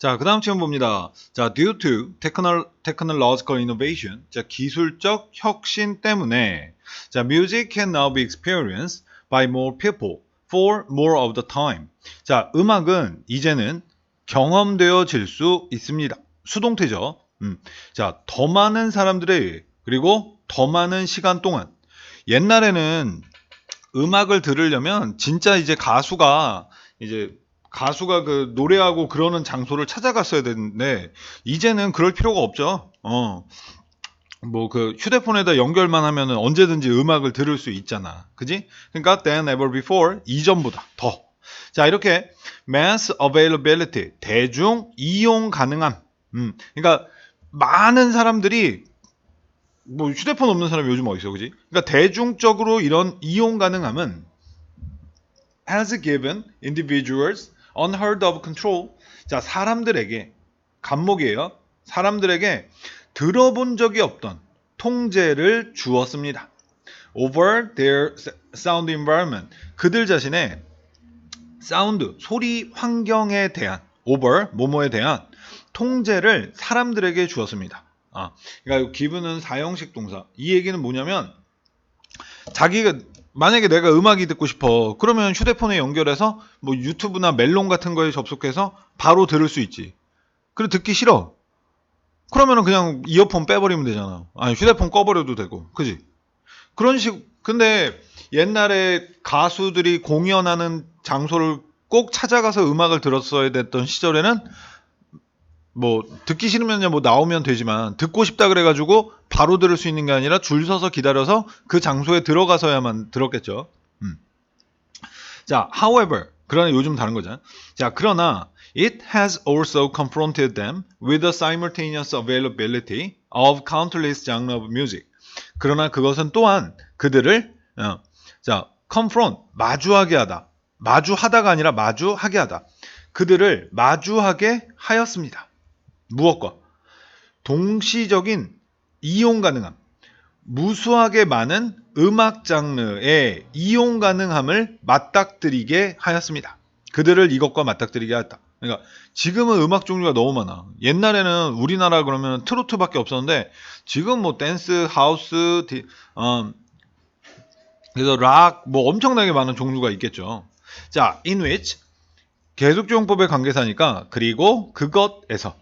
자, 그 다음 질문 봅니다. 자, due to techno- technological innovation, 자, 기술적 혁신 때문에, 자, music can now be experienced by more people for more of the time. 자, 음악은 이제는 경험되어질 수 있습니다. 수동태죠. 음. 자, 더 많은 사람들의, 그리고 더 많은 시간 동안. 옛날에는 음악을 들으려면 진짜 이제 가수가 이제 가수가 그 노래하고 그러는 장소를 찾아갔어야 되는데 이제는 그럴 필요가 없죠. 어. 뭐 그 휴대폰에다 연결만 하면은 언제든지 음악을 들을 수 있잖아. 그지? 그러니까 than ever before 이전보다 더. 자, 이렇게 mass availability 대중 이용 가능함. 음. 그러니까 많은 사람들이 뭐 휴대폰 없는 사람이 요즘 어디 있어, 그지? 그러니까 대중적으로 이런 이용 가능함은 has given individuals unheard of control. 자, 사람들에게 간목이에요. 사람들에게 들어본 적이 없던 통제를 주었습니다. over their sound environment. 그들 자신의 사운드, 소리 환경에 대한 over 뭐뭐에 대한 통제를 사람들에게 주었습니다. 아, 그러니까 기분은 사형식 동사. 이 얘기는 뭐냐면 자기가 만약에 내가 음악이 듣고 싶어. 그러면 휴대폰에 연결해서 뭐 유튜브나 멜론 같은 거에 접속해서 바로 들을 수 있지. 그래 듣기 싫어. 그러면은 그냥 이어폰 빼버리면 되잖아. 아니 휴대폰 꺼버려도 되고, 그지? 그런 식. 근데 옛날에 가수들이 공연하는 장소를 꼭 찾아가서 음악을 들었어야 됐던 시절에는 뭐 듣기 싫으면 뭐 나오면 되지만 듣고 싶다 그래가지고 바로 들을 수 있는 게 아니라 줄 서서 기다려서 그 장소에 들어가서야만 들었겠죠. 음. 자, however, 그러나 요즘 다른 거잖아. 자, 그러나 it has also confronted them with the simultaneous availability of countless genre of music. 그러나 그것은 또한 그들을 어, 자, confront 마주하게 하다. 마주하다가 아니라 마주하게 하다. 그들을 마주하게 하였습니다. 무엇과? 동시적인 이용 가능함. 무수하게 많은 음악 장르의 이용 가능함을 맞닥뜨리게 하였습니다. 그들을 이것과 맞닥뜨리게 하였다. 그러니까 지금은 음악 종류가 너무 많아. 옛날에는 우리나라 그러면 트로트밖에 없었는데 지금 뭐 댄스, 하우스, 디, 어, 그래서 락, 뭐 엄청나게 많은 종류가 있겠죠. 자, in which 계속조용법의 관계사니까 그리고 그것에서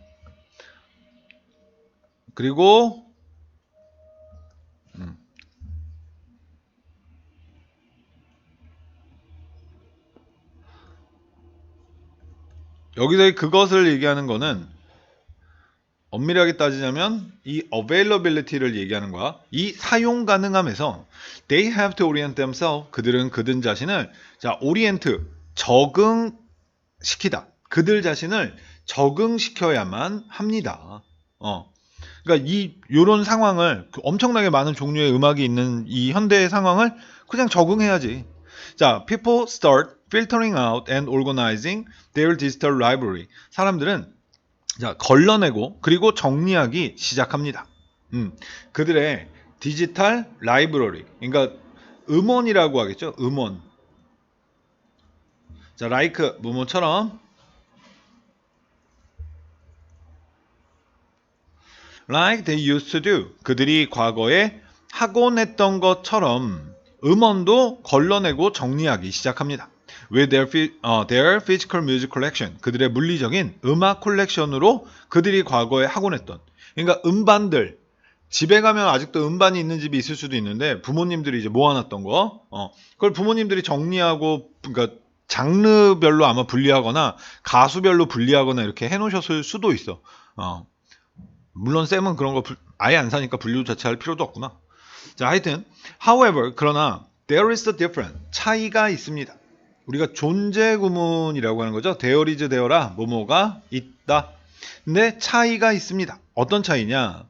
그리고 음. 여기서 그것을 얘기하는 거는 엄밀하게 따지자면 이 availability를 얘기하는 거야. 이 사용 가능함에서 they have to orient themselves. 그들은 그들 자신을 자 orient 적응시키다. 그들 자신을 적응시켜야만 합니다. 어. 그러니까 이 요런 상황을 그 엄청나게 많은 종류의 음악이 있는 이 현대의 상황을 그냥 적응해야지. 자, people start filtering out and organizing their digital library. 사람들은 자, 걸러내고 그리고 정리하기 시작합니다. 음, 그들의 디지털 라이브러리. 그러니까 음원이라고 하겠죠. 음원. 자, like 뭐뭐처럼 like they used to do. 그들이 과거에 하곤 했던 것처럼 음원도 걸러내고 정리하기 시작합니다. With their, 어, their physical music collection. 그들의 물리적인 음악 콜렉션으로 그들이 과거에 하곤 했던. 그러니까 음반들. 집에 가면 아직도 음반이 있는 집이 있을 수도 있는데 부모님들이 이제 모아놨던 거. 어, 그걸 부모님들이 정리하고 그러니까 장르별로 아마 분리하거나 가수별로 분리하거나 이렇게 해놓으셨을 수도 있어. 어, 물론 쌤은 그런 거 불- 아예 안 사니까 분류 자체 할 필요도 없구나. 자, 하여튼 however 그러나 there is a difference 차이가 있습니다. 우리가 존재 구문이라고 하는 거죠. there is there라 뭐뭐가 있다. 근데 차이가 있습니다. 어떤 차이냐?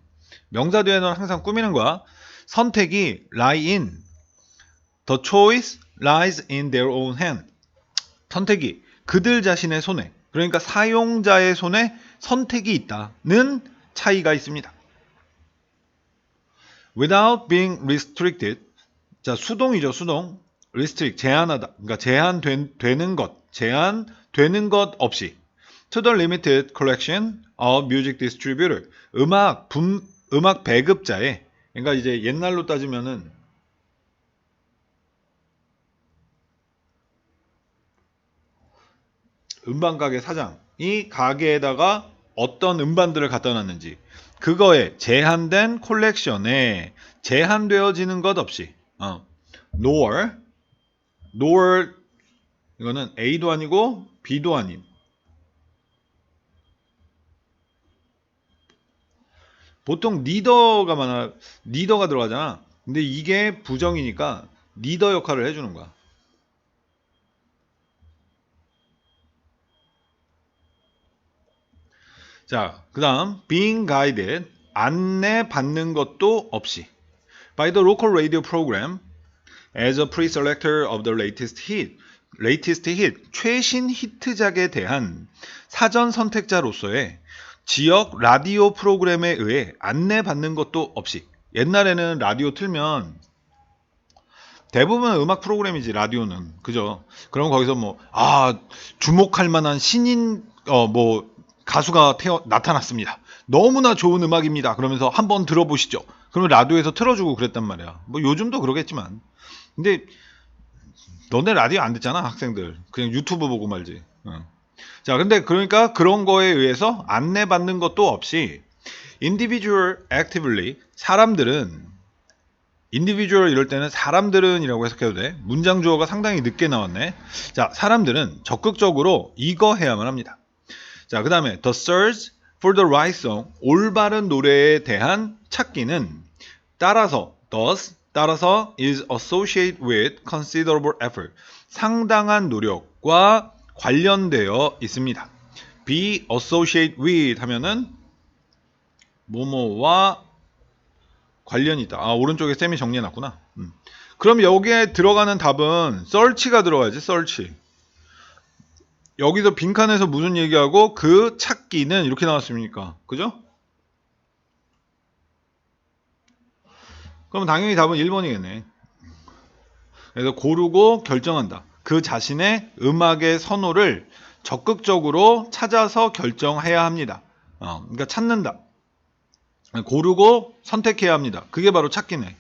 명사 뒤에는 항상 꾸미는 거야. 선택이 lie in. The choice lies in their own hand. 선택이 그들 자신의 손에 그러니까 사용자의 손에 선택이 있다는 차이가 있습니다. without being restricted 자 수동이죠 수동 restrict 제한하다 그러니까 제한되는 것 제한되는 것 없이 to the limited collection of music distributor. 음악 분 음악 배급자의 그러니까 이제 옛날로 따지면은 음반 가게 사장이 가게에다가 어떤 음반들을 갖다 놨는지. 그거에 제한된 콜렉션에 제한되어지는 것 없이 어, nor nor 이거는 A도 아니고 B도 아닌. 보통 리더가 많아 리더가 들어가잖아. 근데 이게 부정이니까 리더 역할을 해주는 거야 자, 그 다음 being guided 안내 받는 것도 없이. By the local radio program as a pre-selector of the latest hit latest hit 최신 히트작에 대한 사전 선택자로서의 지역 라디오 프로그램에 의해 안내 받는 것도 없이. 옛날에는 라디오 틀면 대부분 음악 프로그램이지 라디오는. 그죠? 그럼 거기서 뭐 아 주목할 만한 신인 어 뭐 가수가 태어 나타났습니다. 너무나 좋은 음악입니다. 그러면서 한번 들어보시죠. 그러면 라디오에서 틀어주고 그랬단 말이야. 뭐 요즘도 그러겠지만 근데 너네 라디오 안 듣잖아 학생들 그냥 유튜브 보고 말지. 어. 자 근데 그러니까 그런 거에 의해서 안내받는 것도 없이 individual actively 사람들은 individual 이럴 때는 사람들은이라고 해석해도 돼. 문장 주어가 상당히 늦게 나왔네. 자, 사람들은 적극적으로 이거 해야만 합니다. 자, 그 다음에 the search for the right song 올바른 노래에 대한 찾기는 따라서 thus 따라서 is associated with considerable effort 상당한 노력과 관련되어 있습니다. be associated with 하면은 뭐뭐와 관련이 있다. 아, 오른쪽에 쌤이 정리해놨구나. 음. 그럼 여기에 들어가는 답은 search가 들어가야지, search. 여기서 빈칸에서 무슨 얘기하고 그 찾기는 이렇게 나왔습니까? 그죠? 그럼 당연히 답은 1번이겠네. 그래서 고르고 결정한다. 그 자신의 음악의 선호를 적극적으로 찾아서 결정해야 합니다. 어, 그러니까 찾는다. 고르고 선택해야 합니다. 그게 바로 찾기네.